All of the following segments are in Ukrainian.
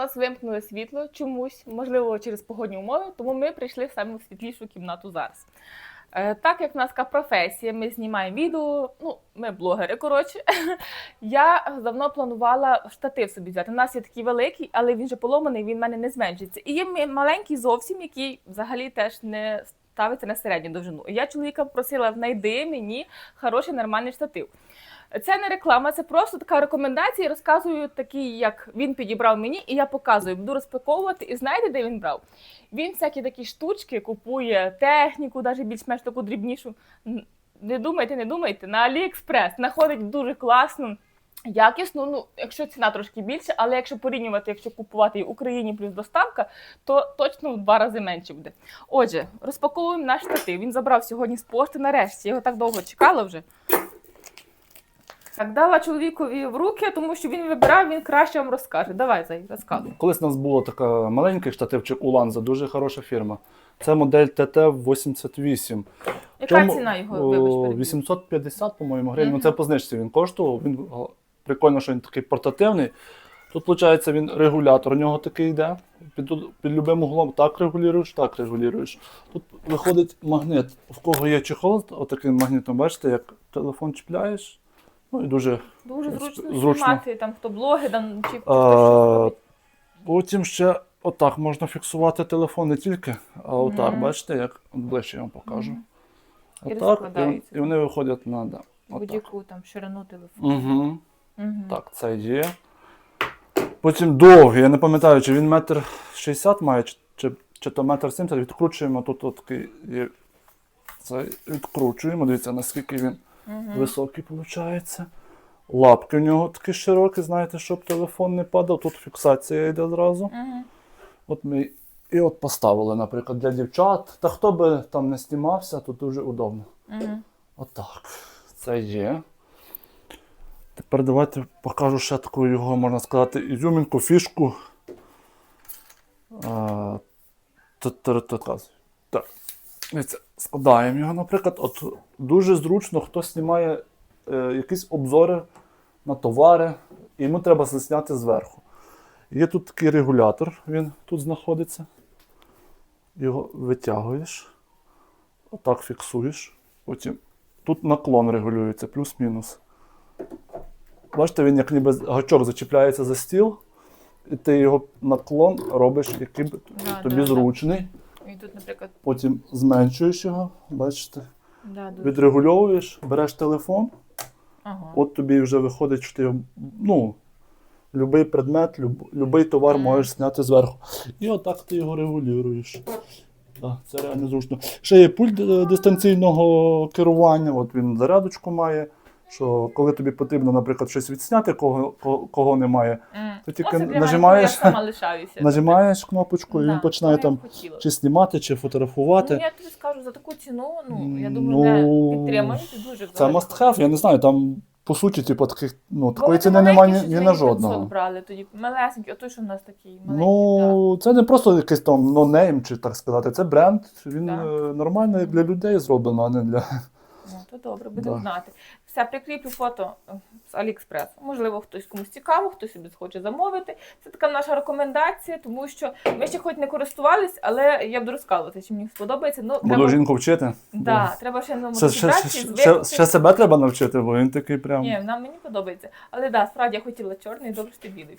нас вимкнули світло чомусь, можливо, через погодні умови, тому ми прийшли саме в світлішу кімнату зараз. Е, Так як в нас така професія, ми знімаємо відео, ну, ми блогери, коротше. Я давно планувала штатив собі взяти. У нас є такий великий, але він же поломаний, він в мене не зменшиться. І є маленький зовсім, який взагалі теж не ставиться на середню довжину. Я чоловіка просила знайди мені хороший нормальний штатив. Це не реклама, це просто така рекомендація. Я розказую такий, як він підібрав мені, і я показую, буду розпаковувати. І знаєте, де він брав? Він всякі такі штучки купує, техніку, навіть більш-менш таку дрібнішу. Не думайте, не думайте, на AliExpress знаходить дуже класну. Якісну, ну якщо ціна трошки більше, але якщо порівнювати, якщо купувати і в Україні плюс доставка, то точно в два рази менше буде. Отже, розпаковуємо наш штатив. Він забрав сьогодні з пошти нарешті. Я його так довго чекала вже. Так, дала чоловікові в руки, тому що він вибирав, він краще вам розкаже. Давай, Зай, розказуй. Колись у нас була така маленький штативчик у Ланза, дуже хороша фірма. Це модель TT88. Яка Чому- ціна його, вибач, 850, по-моєму, гривень. Ну, Це по знижці він коштував. Він прикольно, що він такий портативний. Тут, виходить, він регулятор у нього такий йде. Під, під любим углом так регулюєш, так регулюєш. Тут виходить магнит. В кого є чехол, отаким магнітом, бачите, як телефон чіпляєш. Ну і дуже. Дуже зручно, зручно. знімати, там хто блоги, там чи хто А, щось робить. потім ще отак можна фіксувати телефон не тільки, а отак, Мгм. бачите, як от ближче я вам покажу. Мгм. І Отак, і, і вони виходять на да, будь-яку там ширину телефону. Угу. Так, це є. Потім довгий, я не пам'ятаю, чи він метр 60 має, чи, чи, чи то метр 70, відкручуємо, тут от такий є. Це відкручуємо, дивіться, наскільки він Мгм. високий виходить. Лапки у нього такі широкі, знаєте, щоб телефон не падав. Тут фіксація йде зразу. Мгм. От ми і от поставили, наприклад, для дівчат. Та хто би там не знімався, тут дуже удобно. Мгм. Отак. Це є. Тепер давайте покажу ще таку його, можна сказати, ізюмінку, фішку. Так. Складаємо його, наприклад. От дуже зручно, хто знімає е, якісь обзори на товари, і йому треба засняти зверху. Є тут такий регулятор, він тут знаходиться. Його витягуєш, отак фіксуєш. Потім тут наклон регулюється, плюс-мінус. Бачите, він як ніби гачок зачіпляється за стіл, і ти його наклон робиш, який б Да, тобі да, зручний. І тут, наприклад, Потім зменшуєш його, бачите, да, дуже. відрегульовуєш, береш телефон, Ага. от тобі вже виходить, що ти ну, будь-який предмет, люб, будь-який товар Мгм. можеш зняти зверху. І отак ти його регулюєш. Так, це реально зручно. Ще є пульт е, дистанційного керування, от він зарядочку має. Що коли тобі потрібно, наприклад, щось відсняти, кого, кого, кого немає, М. ти тільки Оце нажимаєш- Я сама лишаюся. нажимаєш кнопочку, і Да, він починає там хотіла. чи знімати, чи фотографувати. Ну, я тобі скажу, за таку ціну, ну, я Ну, думаю, не підтримують дуже Це must have, я не знаю, там по суті, типу, таких, ну, такої ціни немає ні, на 500 жодного. брали тоді, малесенький, отой, що в нас такий маленький. Ну, це не просто якийсь там нонейм, чи так сказати. Це бренд. Він Так. е, нормально для людей зроблено, а не для. да. Ну, то добре, будемо Да. знати. Все, прикріплю фото е, з Аліекспрес. Можливо, хтось комусь цікаво, хтось собі хоче замовити. Це така наша рекомендація, тому що ми ще хоч не користувались, але я буду розказувати, чи мені сподобається. Ну, Буду жінку вчити. Да, треба ще на Ще, ще, ще, ще, себе треба навчити, бо він такий прям. Ні, нам мені подобається. Але да, справді я хотіла чорний, добре, що ти білий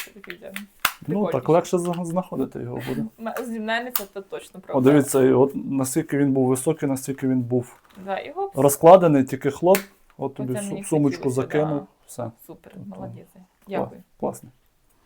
ну так легше знаходити його буде. Зі мене це то точно О, дивіться, от наскільки він був високий, наскільки він був Да, його розкладений, тільки хлоп, от тобі Оце мені сумочку хотілося, закинув. да. Все. супер, молодець. Дякую. Класно.